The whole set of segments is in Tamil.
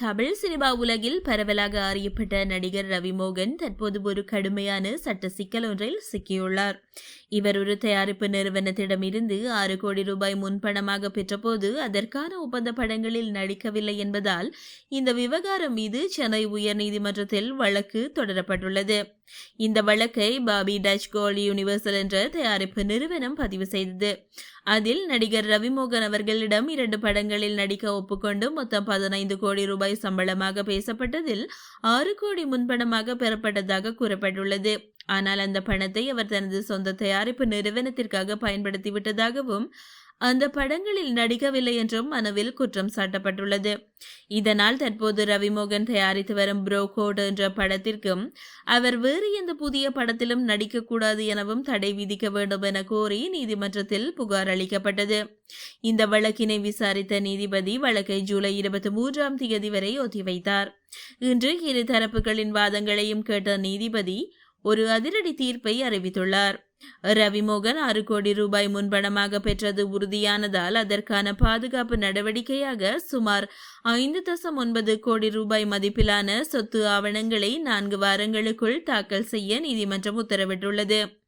தமிழ் சினிமா உலகில் பரவலாக அறியப்பட்ட நடிகர் ரவிமோகன் தற்போது ஒரு கடுமையான சட்ட சிக்கல் ஒன்றில் சிக்கியுள்ளார். இவர் ஒரு தயாரிப்பு நிறுவனத்திடமிருந்து ஆறு கோடி ரூபாய் முன்பணமாக பெற்றபோது அதற்கான ஒப்பந்த படங்களில் நடிக்கவில்லை என்பதால் இந்த விவகாரம் மீது சென்னை உயர்நீதிமன்றத்தில் வழக்கு தொடரப்பட்டுள்ளது. இந்த வழக்கை பாபி டச் கோல் யூனிவர்சல் என்ற தயாரிப்பு நிறுவனம் பதிவு செய்தது. அதில் நடிகர் ரவிமோகன் அவர்களிடம் இரண்டு படங்களில் நடிக்க ஒப்புக்கொண்டு மொத்தம் பதினைந்து கோடி ரூபாய் சம்பளமாக பேசப்பட்டதில் ஆறு கோடி முன்பணமாக பெறப்பட்டதாக கூறப்பட்டுள்ளது. ஆனால் அந்த பணத்தை அவர் தனது சொந்த தயாரிப்பு நிறுவனத்திற்காக பயன்படுத்திவிட்டதாகவும் அந்த படங்களில் நடிக்கவில்லை என்றும் மனுவில் குற்றம் சாட்டப்பட்டுள்ளது. இதனால் தற்போது ரவிமோகன் தயாரித்து வரும் ப்ரோ என்ற படத்திற்கும் அவர் வேறு எந்த புதிய படத்திலும் நடிக்கக்கூடாது எனவும் தடை விதிக்க வேண்டும் என கோரி நீதிமன்றத்தில் புகார் அளிக்கப்பட்டது. இந்த வழக்கினை விசாரித்த நீதிபதி வழக்கை ஜூலை இருபத்தி மூன்றாம் தேதி வரை ஒத்திவைத்தார். இன்று இரு தரப்புகளின் வாதங்களையும் கேட்ட நீதிபதி ஒரு அதிரடி தீர்ப்பை அறிவித்துள்ளார். ரவிமோகன் ஆறு கோடி ரூபாய் முன்பணமாக பெற்றது உறுதியானதால் அதற்கான பாதுகாப்பு நடவடிக்கையாக சுமார் ஐந்து தசம் ஒன்பது கோடி ரூபாய் மதிப்பிலான சொத்து ஆவணங்களை நான்கு வாரங்களுக்குள் தாக்கல் செய்ய நீதிமன்றம் உத்தரவிட்டுள்ளது.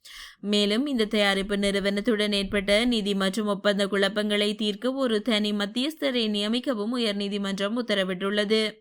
மேலும் இந்த தயாரிப்பு நிறுவனத்துடன் ஏற்பட்ட நிதி மற்றும் ஒப்பந்த குழப்பங்களை தீர்க்க ஒரு தனி மத்தியஸ்தரை நியமிக்கவும் உயர்நீதிமன்றம் உத்தரவிட்டுள்ளது.